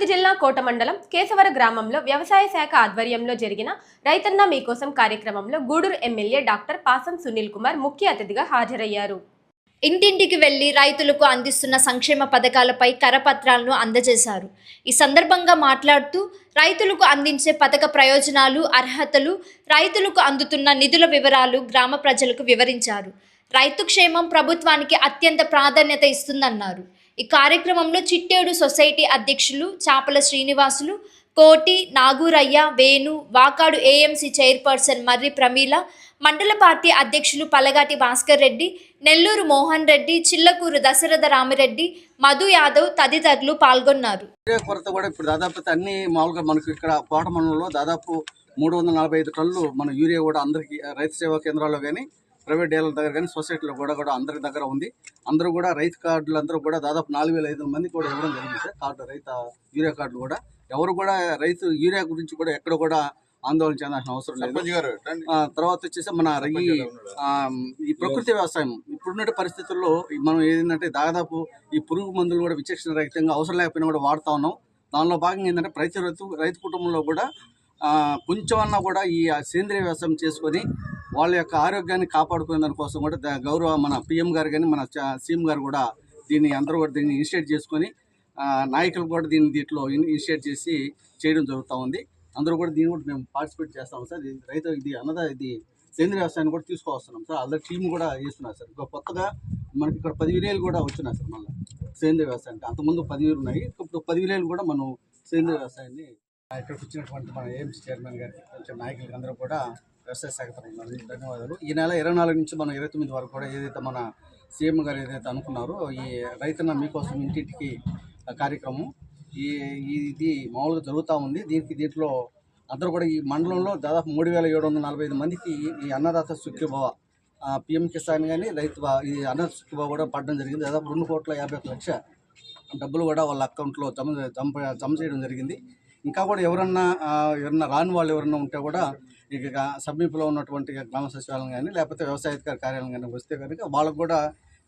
తిరుపతి జిల్లా కోట మండలం కేశవర గ్రామంలో వ్యవసాయ శాఖ ఆధ్వర్యంలో జరిగిన రైతన్న మీకోసం కార్యక్రమంలో గూడూరు ఎమ్మెల్యే డాక్టర్ పాసం సునీల్ కుమార్ ముఖ్య అతిథిగా హాజరయ్యారు. ఇంటింటికి వెళ్ళి రైతులకు అందిస్తున్న సంక్షేమ పథకాలపై కరపత్రాలను అందజేశారు. ఈ సందర్భంగా మాట్లాడుతూ రైతులకు అందించే పథక ప్రయోజనాలు అర్హతలు రైతులకు అందుతున్న నిధుల వివరాలు గ్రామ ప్రజలకు వివరించారు. రైతు క్షేమం ప్రభుత్వానికి అత్యంత ప్రాధాన్యత ఇస్తుందన్నారు. ఈ కార్యక్రమంలో చిట్టేడు సొసైటీ అధ్యక్షులు చాపల శ్రీనివాసులు కోటి నాగూరయ్య వేణు వాకాడు ఏఎంసీ చైర్పర్సన్ మర్రి ప్రమీల మండల పార్టీ అధ్యక్షులు పలగాటి భాస్కర్ రెడ్డి నెల్లూరు మోహన్ రెడ్డి చిల్లకూరు దశరథ రామిరెడ్డి మధు యాదవ్ తదితరులు పాల్గొన్నారు. కొరత కూడా ఇప్పుడు దాదాపు అన్ని మామూలుగా మనకు ఇక్కడ కోట మండలంలో దాదాపు మూడు వందల నలభై ఐదు టన్నులు మన యూరియా కూడా అందరికీ రైతు సేవా కేంద్రాల్లో కానీ ప్రైవేట్ డీలర్ల దగ్గర కానీ సొసైటీలో కూడా కూడా అందరి దగ్గర ఉంది. అందరూ కూడా రైతు కార్డులు అందరూ కూడా దాదాపు నాలుగు వేల ఐదు మంది కూడా ఇవ్వడం జరిగింది సార్. కార్డు రైతు యూరియా కార్డులు కూడా. ఎవరు కూడా రైతు యూరియా గురించి కూడా ఎక్కడ కూడా ఆందోళన చెందాల్సిన అవసరం లేదు. తర్వాత వచ్చేసి మన ఈ ఈ ప్రకృతి వ్యవసాయం. ఇప్పుడున్న పరిస్థితుల్లో మనం ఏంటంటే దాదాపు ఈ పురుగు మందులు కూడా విచక్షణ రహితంగా అవసరం లేకపోయినా కూడా వాడుతా ఉన్నాం. దానిలో భాగంగా ఏంటంటే ప్రతి రైతు రైతు కుటుంబంలో కూడా కొంచెం అన్నా కూడా ఈ సేంద్రియ వ్యవసాయం చేసుకొని వాళ్ళ యొక్క ఆరోగ్యాన్ని కాపాడుకునే దానికోసం కూడా గౌరవ మన పిఎం గారు కానీ మన సీఎం గారు కూడా దీన్ని అందరూ కూడా దీన్ని ఇనిషియేట్ చేసుకొని నాయకులు కూడా దీన్ని దీంట్లో ఇనిషియేట్ చేసి చేయడం జరుగుతూ ఉంది. అందరూ కూడా దీన్ని కూడా మేము పార్టిసిపేట్ చేస్తాం సార్. ఇది రైతు ఇది అన్నదా ఇది సేంద్రీయ వ్యవసాయాన్ని కూడా తీసుకువస్తున్నాం సార్. ఆల్రెడీ టీం కూడా చేస్తున్నారు సార్. ఇంకా కొత్తగా మనకి ఇక్కడ పది విలేలు కూడా వచ్చినాయి సార్ మళ్ళీ సేంద్రీయ వ్యవసాయానికి అంతకుముందు పదివేలు ఉన్నాయి. ఇప్పుడు పది విలేలు కూడా మనం సేంద్రీయ వ్యవసాయాన్ని ఇక్కడికి వచ్చినటువంటి మన ఏఎంసీ చైర్మన్ గారికి కొంచెం నాయకులకి అందరూ కూడా వ్యవసాయ శాఖ తరఫున ధన్యవాదాలు. ఈ నెల ఇరవై నాలుగు నుంచి మనం ఇరవై తొమ్మిది వరకు కూడా ఏదైతే మన సీఎం గారు ఏదైతే అనుకున్నారో ఈ రైతన్న మీకోసం ఇంటింటికి కార్యక్రమం ఈ ఇది మామూలుగా జరుగుతూ ఉంది. దీనికి దీంట్లో అందరూ కూడా ఈ మండలంలో దాదాపు మూడు వేల ఏడు వందల నలభై ఐదు మందికి ఈ అన్నదాత సుఖ్యభవ పిఎం కిసాన్ కానీ రైతు బా- ఈ అన్నదాత సుఖ్యభవ కూడా పడడం జరిగింది. దాదాపు రెండు కోట్ల యాభై ఒక లక్ష డబ్బులు కూడా వాళ్ళ అకౌంట్లో జమ జమ జమ చేయడం జరిగింది. ఇంకా కూడా ఎవరన్నా ఎవరన్నా రాని వాళ్ళు ఎవరన్నా ఉంటే కూడా ఇక సమీపంలో ఉన్నటువంటి గ్రామ సచివాలయం కానీ లేకపోతే వ్యవసాయ కార్యాలయం కానీ వస్తే కనుక వాళ్ళకు కూడా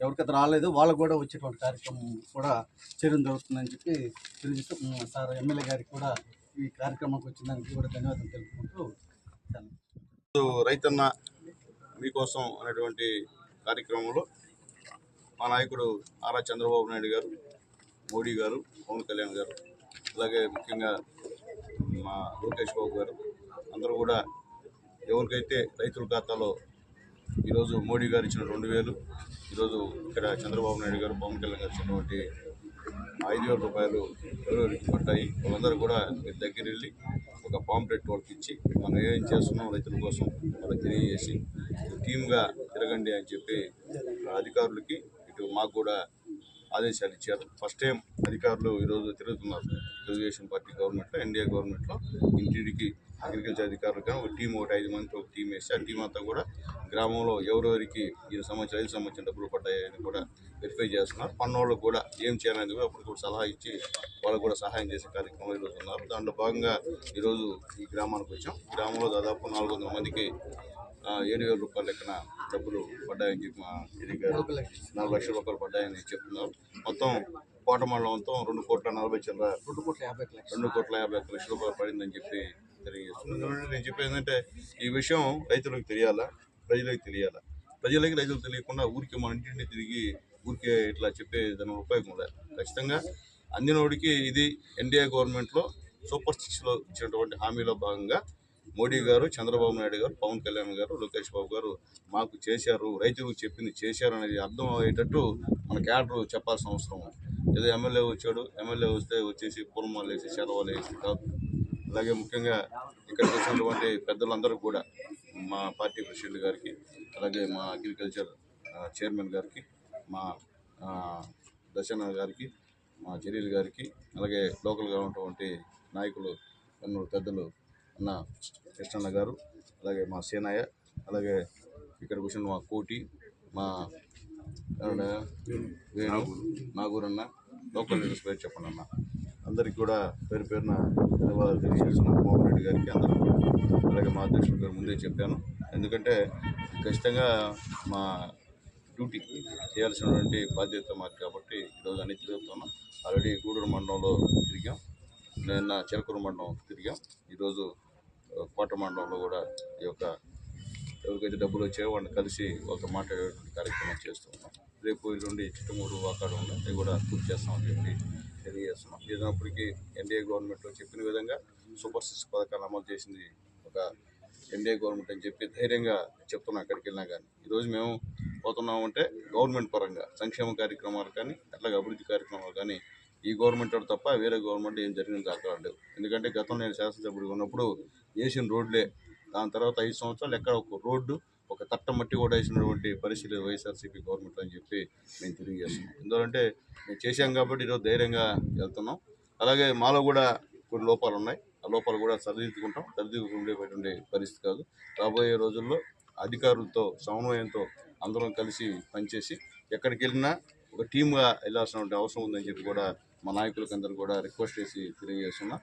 ఎవరికైతే రాలేదు వాళ్ళకు కూడా వచ్చేటువంటి కార్యక్రమం కూడా చేయడం జరుగుతుందని చెప్పి తెలియజేస్తూ సార్ ఎమ్మెల్యే గారికి కూడా ఈ కార్యక్రమానికి వచ్చిన దానికి కూడా ధన్యవాదాలు తెలుపుకుంటూ రైతన్న మీకోసం అనేటువంటి కార్యక్రమంలో మా నాయకుడు ఆరా చంద్రబాబు నాయుడు గారు మోడీ గారు పవన్ కళ్యాణ్ గారు అలాగే ముఖ్యంగా మా లోకేష్ బాబు గారు. అందరూ కూడా ఎవరికైతే రైతుల ఖాతాలో ఈరోజు మోడీ గారు ఇచ్చిన రెండు వేలు ఈరోజు ఇక్కడ చంద్రబాబు నాయుడు గారు పవన్ కళ్యాణ్ గారు ఇచ్చినటువంటి ఐదు వేల రూపాయలు ఎవరెవరికి పడ్డాయి వాళ్ళందరూ కూడా మీరు దగ్గర వెళ్ళి ఒక పాంప్లెట్ వాళ్ళకి ఇచ్చి మనం ఏం చేస్తున్నాం రైతుల కోసం వాళ్ళకి తెలియజేసి టీమ్గా తిరగండి అని చెప్పి అధికారులకి ఇటు మాకు కూడా ఆదేశాలు ఇచ్చారు. ఫస్ట్ టైం అధికారులు ఈరోజు తిరుగుతున్నారు. తెలుగుదేశం పార్టీ గవర్నమెంట్లో ఎన్డీఏ గవర్నమెంట్లో ఇంటింటికి అగ్రికల్చర్ అధికారులు కానీ ఒక టీం ఒకటి ఐదు మంది ఒక టీం వేస్తే ఆ టీం అంతా కూడా గ్రామంలో ఎవరెవరికి ఈ సంవత్సరం ఐదు సంవత్సరం డబ్బులు పడ్డాయని కూడా వెరిఫై చేస్తున్నారు. పన్నోళ్ళకు కూడా ఏం చేయాలనేది కూడా అప్పుడు కూడా సలహా ఇచ్చి వాళ్ళకు కూడా సహాయం చేసే కార్యక్రమం ఈరోజు ఉన్నారు. దాంట్లో భాగంగా ఈరోజు ఈ గ్రామానికి వచ్చాం. గ్రామంలో దాదాపు నాలుగు మందికి ఏడు వేల రూపాయల లెక్కన డబ్బులు పడ్డాయని చెప్పి మా నాలుగు లక్షల. రూపాయలు పడ్డాయని చెప్తున్నారు. మొత్తం కోట మండలం మొత్తం రెండు కోట్ల నలభై చిల్లర రెండు కోట్ల యాభై రెండు కోట్ల యాభై ఒక్క లక్షల రూపాయలు పడిందని చెప్పి తెలియజేస్తున్నాను నేను చెప్పేది ఏంటంటే ఈ విషయం రైతులకు తెలియాలా? ప్రజలకు తెలియాలా? ప్రజలకి రైతులకు తెలియకుండా ఊరికి మన ఇంటింటి తిరిగి ఊరికే ఇట్లా చెప్పే దాని ఉపయోగం లేదు ఖచ్చితంగా. అందినోడికి ఇది ఎన్డీఏ గవర్నమెంట్లో సూపర్ సిక్స్లో ఇచ్చినటువంటి హామీలో భాగంగా మోడీ గారు చంద్రబాబు నాయుడు గారు పవన్ కళ్యాణ్ గారు లోకేష్ బాబు గారు మాకు చేశారు రైతులకు చెప్పింది చేశారు అనేది అర్థం అయ్యేటట్టు మన క్యాడర్ చెప్పాల్సిన అవసరం ఏదో ఎమ్మెల్యే వచ్చాడు ఎమ్మెల్యే వస్తే వచ్చేసి పూర్వమాలు వేసి సెలవులు వేసి కాదు. అలాగే ముఖ్యంగా ఇక్కడికి వచ్చినటువంటి పెద్దలందరూ కూడా మా పార్టీ ప్రెసిడెంట్ గారికి అలాగే మా అగ్రికల్చర్ చైర్మన్ గారికి మా దశన గారికి మా జలీల్ గారికి అలాగే లోకల్గా ఉన్నటువంటి నాయకులు కన్నూరు పెద్దలు అన్న కృష్ణన్న గారు అలాగే మా సేనయ్య అలాగే ఇక్కడ కూర్చున్న మా కోటి మా వేణు నాగూరన్న లోకల్ లీడర్స్ పేరు చెప్పండి అన్న. అందరికీ కూడా పేరు పేరున ధన్యవాదాలు తెలియజేస్తున్నాను. మోహన్ రెడ్డి గారికి అందరూ అలాగే మా అధ్యక్షుడు గారు ముందే చెప్పాను. ఎందుకంటే ఖచ్చితంగా మా డ్యూటీ చేయాల్సినటువంటి బాధ్యత మాకు కాబట్టి ఈరోజు అన్ని తిరుగుతున్నాం. ఆల్రెడీ గూడూరు మండలంలో తిరిగాం. నిన్న చిలకూరు మండలం తిరిగాం. ఈరోజు కోట మండలంలో కూడా ఈ యొక్క ఎవరికైతే డబ్బులు వచ్చాయో వాళ్ళని కలిసి ఒక మాట్లాడేటువంటి కార్యక్రమం చేస్తున్నాం రేపు ఎల్లుండి చిట్టమూరు వాకాడు ఉన్నాయి. అవి కూడా పూర్తి చేస్తామని చెప్పి తెలియజేస్తున్నాం. ఏదైనప్పటికీ ఎన్డీఏ గవర్నమెంట్లో చెప్పిన విధంగా సూపర్ సిక్స్ పథకాలు అమలు చేసింది ఒక ఎన్డీఏ గవర్నమెంట్ అని చెప్పి ధైర్యంగా చెప్తున్నాం అక్కడికి వెళ్ళినా కానీ. ఈరోజు మేము పోతున్నామంటే గవర్నమెంట్ పరంగా సంక్షేమ కార్యక్రమాలు కానీ అట్లాగే అభివృద్ధి కార్యక్రమాలు కానీ ఈ గవర్నమెంట్ తప్ప వేరే గవర్నమెంట్ ఏం జరిగింది అక్కడ లేవు. ఎందుకంటే గతంలో నేను శాసనసభ్యుడు ఉన్నప్పుడు వేసిన రోడ్లే. దాని తర్వాత ఐదు సంవత్సరాలు ఎక్కడ ఒక రోడ్డు ఒక తట్ట మట్టి కూడా వేసినటువంటి పరిస్థితి వైఎస్ఆర్సీపీ గవర్నమెంట్ అని చెప్పి మేము తెలియజేస్తున్నాం. ఎందుకంటే మేము చేశాం కాబట్టి ఈరోజు ధైర్యంగా వెళ్తున్నాం. అలాగే మాలో కూడా కొన్ని లోపాలు ఉన్నాయి. ఆ లోపాలు కూడా సరిదిద్దుకుంటాం. సరిదిద్దుకుండేటువంటి పరిస్థితి కాదు. రాబోయే రోజుల్లో అధికారులతో సమన్వయంతో అందరం కలిసి పనిచేసి ఎక్కడికి వెళ్ళినా ఒక టీమ్గా వెళ్ళాల్సిన అవసరం ఉందని చెప్పి కూడా మా నాయకులకు అందరూ కూడా రిక్వెస్ట్ చేసి తెలియజేస్తున్నా.